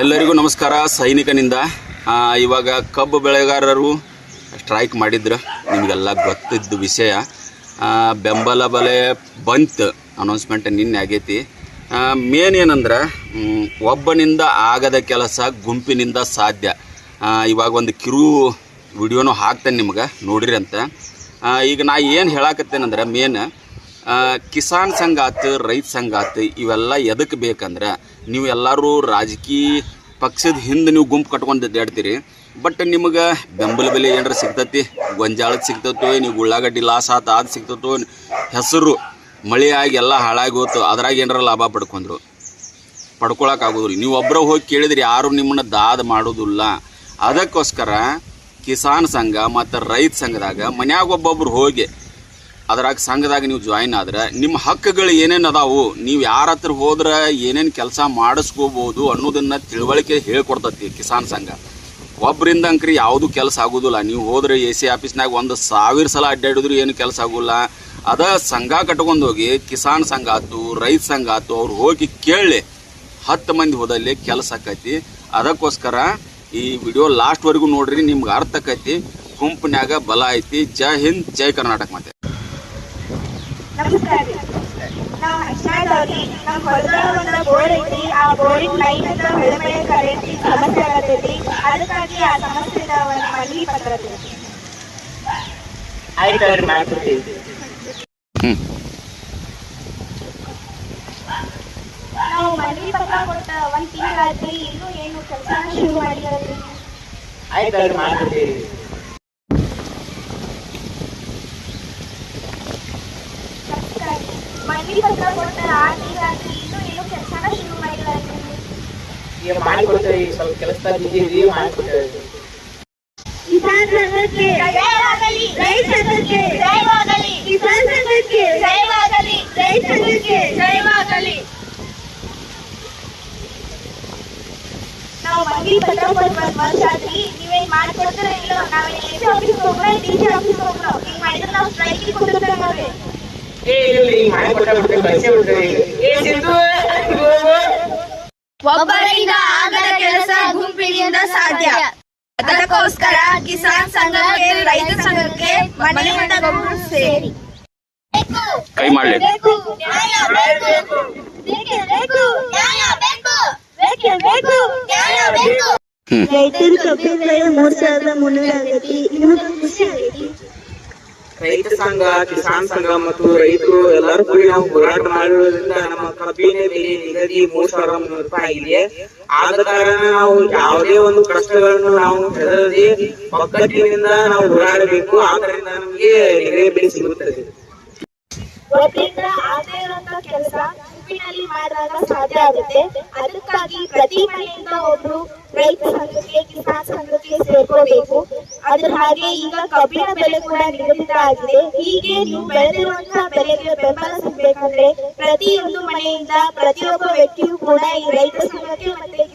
ಎಲ್ಲರಿಗೂ ನಮಸ್ಕಾರ. ಸೈನಿಕನಿಂದ ಇವಾಗ ಕಬ್ಬು ಬೆಳೆಗಾರರು ಸ್ಟ್ರೈಕ್ ಮಾಡಿದ್ರು. ನಿಮಗೆಲ್ಲ ಗೊತ್ತಿದ್ದ ವಿಷಯ. ಬೆಂಬಲ ಬೆಲೆ ಬಂತು ಅನೌನ್ಸ್ಮೆಂಟ್ ನಿನ್ನೆ ಆಗೈತಿ. ಮೇನ್ ಏನಂದ್ರೆ ಒಬ್ಬನಿಂದ ಆಗದ ಕೆಲಸ ಗುಂಪಿನಿಂದ ಸಾಧ್ಯ. ಇವಾಗ ಒಂದು ಕಿರು ವಿಡಿಯೋನು ಹಾಕ್ತೇನೆ ನಿಮ್ಗೆ, ನೋಡಿರಿ ಅಂತ. ಈಗ ನಾ ಏನು ಹೇಳಾಕತ್ತೇನಂದ್ರೆ, ಮೇನ್ ಕಿಸಾನ್ ಸಂಘ ಆತು, ರೈತ ಸಂಘ ಆತು, ಇವೆಲ್ಲ ಎದಕ್ಕೆ ಬೇಕಂದ್ರೆ ನೀವು ಎಲ್ಲರೂ ರಾಜಕೀಯ ಪಕ್ಷದ ಹಿಂದೆ ನೀವು ಗುಂಪು ಕಟ್ಕೊಂಡು ಅಡ್ಡಾಡ್ತೀರಿ ಬಟ್ ನಿಮಗೆ ಬೆಂಬಲ ಬೆಲೆ ಏನಾರ ಸಿಗ್ತತಿ? ಗೊಂಜಾಳದ ಸಿಗ್ತತೋ ನೀವು ಉಳ್ಳಾಗಡ್ಡಿ ಲಾಸ್ ಆತ ಅದು ಸಿಗ್ತತೋ ಹೆಸರು ಮಳೆ ಆಗಿ ಎಲ್ಲ ಹಾಳಾಗಿ ಹೋತು, ಅದ್ರಾಗ ಏನಾರ ಲಾಭ ಪಡ್ಕೊಂಡ್ರು. ಪಡ್ಕೊಳಕ್ಕಾಗೋದಿಲ್ಲ ನೀವು ಒಬ್ಬರ ಹೋಗಿ ಕೇಳಿದ್ರೆ, ಯಾರು ನಿಮ್ಮನ್ನ ದಾದ ಮಾಡೋದಿಲ್ಲ. ಅದಕ್ಕೋಸ್ಕರ ಕಿಸಾನ್ ಸಂಘ ಮತ್ತು ರೈತ ಸಂಘದಾಗ ಮನ್ಯಾಗ ಒಬ್ಬೊಬ್ರು ಹೋಗಿ ಅದ್ರಾಗ ಸಂಘದಾಗ ನೀವು ಜಾಯಿನ್ ಆದ್ರೆ ನಿಮ್ಮ ಹಕ್ಕುಗಳು ಏನೇನು ಅದಾವು, ನೀವು ಯಾರ ಹತ್ರ ಹೋದ್ರೆ ಏನೇನು ಕೆಲಸ ಮಾಡಿಸ್ಕೋಬೋದು ಅನ್ನೋದನ್ನ ತಿಳುವಳಿಕೆ ಹೇಳ್ಕೊಡ್ತತಿ ಕಿಸಾನ್ ಸಂಘ. ಒಬ್ಬರಿಂದ ಅಂಕ್ರಿ ಯಾವುದು ಕೆಲಸ ಆಗೋದಿಲ್ಲ. ನೀವು ಹೋದ್ರೆ ಎ ಸಿ ಆಫೀಸ್ನಾಗ ಒಂದು ಸಾವಿರ ಸಲ ಅಡ್ಡಾಡಿದ್ರು ಏನು ಕೆಲಸ ಆಗೋಲ್ಲ. ಅದ ಸಂಘ ಕಟ್ಕೊಂಡೋಗಿ ಕಿಸಾನ್ ಸಂಘ ಆತು ರೈತ ಸಂಘ ಆತು ಅವ್ರು ಹೋಗಿ ಕೇಳಿ ಹತ್ತು ಮಂದಿ ಹೋದಲ್ಲಿ ಕೆಲಸ ಆಕೈತಿ. ಅದಕ್ಕೋಸ್ಕರ ಈ ವಿಡಿಯೋ ಲಾಸ್ಟ್ವರೆಗೂ ನೋಡ್ರಿ, ನಿಮ್ಗೆ ಅರ್ಥ ಆಕೈತಿ. ಗುಂಪಿನ್ಯಾಗ ಬಲ ಐತಿ. ಜೈ ಹಿಂದ್, ಜೈ ಕರ್ನಾಟಕ ಮತ್ತೆ ನಮಸ್ಕಾರ. ನಾವು ಹಂಚ್ನಾಳದವ್ರಿ ನಮ್ಮ ಹೊಲದಾಗ ಒಂದು ಬೋರ್ ಐತಿ ಆ ಬೋರಿನ ಲೈನ್ ಅಂತ ಬೆಳೆ ಬೆಳೆ ಕರೆಂಟ್ ಸಮಸ್ಯೆ ಆಗತೈತಿ ಅದಕ್ಕಾಗಿ ಆ ಸಮಸ್ಯೆ ಒಂದು ಮನವಿ ಪತ್ರ. ಆಯ್ತು ಮಾಡ್ಕೊಡ್ತೀವಿ ನಾವು ಮನವಿ ಪತ್ರ ಕೊಟ್ಟ ಒಂದ್ ತಿಂಗಳಾದ್ರಿ ಇನ್ನು ಏನು ಕೆಲಸ ಶುರು ಮಾಡಿದ್ರಿ ಆಯ್ತು ಮಾಡ್ಕೊಡ್ತೀವಿ ಮನವಿ ಪತ್ರ ಕೊಟ್ಟ ಆ ತಿಂಗಳಾದ್ರಿ ಇನ್ನೂ ಏನು ಕೆಲಸನ ಶುರು ಮಾಡಿದ್ರಿ ಈಗ ಮಾಡಿಕೊಡ್ತೀವಿ ಸ್ವಲ್ಪ ಕೆಲಸದಾಗ ಬಿದ್ದೀವಿ ಮಾಡಿಕೊಡ್ತೇವೆ ಕಿಸಾನ್ ಸಂಘಕ್ಕೆ ಜಯವಾಗಲಿ. ರೈತ ಸಂಘಕ್ಕೆ ಜಯವಾಗಲಿ. ಕಿಸಾನ್ ಸಂಘಕ್ಕೆ ಜಯವಾಗಲಿ. ರೈತ ಸಂಘಕ್ಕೆ ಜಯವಾಗಲಿ. ನಾವು ಮನವಿ ಪತ್ರ ಕೊಟ್ಟು ಒಂದ್ ವರ್ಷ ಆದ್ರಿ ನೀವೇನ್ ಮಾಡ್ಕೊಡ್ತೀರ ಇಲ್ಲ ನಾವೇನ್ ಎಸ್ ಆಫೀಸ್ ಹೋಗ್ರ ಡಿ ಸಿ ಆಫೀಸ್ ಹೋಗ್ರ ಹಿಂಗ್ ಮಾಡಿದ್ರೆ ನಾವು ಕೊಡ್ತೀವಿ ಏ ಒಬ್ಬರಿಂದ ಆಗದ ಕೆಲಸ ಗುಂಪಿನಿಂದ ಸಾಧ್ಯ. ಅದಕ್ಕೋಸ್ಕರ ಕಿಸಾನ್ ಸಂಘಕ್ಕೆ ರೈತ ಸಂಘಕ್ಕೆ ಮನೆಯಿಂದ ಸೇರಿ. ಕೈ ಮಾಡಲಿ. ನ್ಯಾಯ ಬೇಕು. ಬೇಕು ನ್ಯಾಯ ಬೇಕು. ಬೇಕೇ ಬೇಕು ನ್ಯಾಯ ಬೇಕು. ಹ್ಮ್. ರೈತರು ಕಬ್ಬಿನ ಬೆಳೆ ಮೂರ್ ಸಾವಿರದ ಮುನ್ನೂರ ಆಗೈತಿ. ನಿಮಗೆ ಖುಷಿ ಆಗೈತಿ? ರೈತ ಸಂಘ, ಕಿಸಾನ್ ಸಂಘ ಮತ್ತು ರೈತರು ಎಲ್ಲರೂ ಕೂಡಿ ನಾವು ಹೋರಾಟ ಮಾಡಿರೋದ್ರಿಂದ ನಮ್ಮ ಕಬ್ಬಿನ ಬೆಲೆ ನಿಗದಿ ಮೂರ್ ಸಾವಿರ ಮುನ್ನೂರು ರೂಪಾಯಿ ಆಗಿದೆ. ಆದ ಕಾರಣ ನಾವು ಯಾವುದೇ ಒಂದು ಕಷ್ಟಗಳನ್ನು ನಾವು ಹೆದರದೆ ಒಗ್ಗಟ್ಟಿನಿಂದ ನಾವು ಹೋರಾಡಬೇಕು. ಆದ್ದರಿಂದ ನಮಗೆ ನಿಗದಿ ಬೆಲೆ ಸಿಗುತ್ತದೆ. ಕೆಲಸ ಗುಂಪಿನಲ್ಲಿ ಮಾಡಿದಾಗ ಸಾಧ್ಯ ಆಗುತ್ತೆ. ಅದಕ್ಕಾಗಿ ಪ್ರತಿ ಮನೆಯಿಂದ ಒಬ್ರು ರೈತ ಸಂಘಕ್ಕೆ, ಕಿಸಾನ್ ಸಂಘಕ್ಕೆ ಸೇರ್ಕೋಬೇಕು. ಅದ್ರ ಹಾಗೆ ಈಗ ಕಬ್ಬಿನ ಬೆಲೆ ಕೂಡ ನಿಗದಿತ ಆಗಿದೆ ಹೀಗೆ ನೀವು ಬೆಳೆದಿರುವಂತಹ ಬೆಲೆಗೆ ಬೆಂಬಲ ಸಿಗ್ಬೇಕಂದ್ರೆ ಪ್ರತಿಯೊಂದು ಮನೆಯಿಂದ ಪ್ರತಿಯೊಬ್ಬ ವ್ಯಕ್ತಿಯು ಕೂಡ ಈ ರೈತ ಸಂಘಕ್ಕೆ ಮತ್ತೆ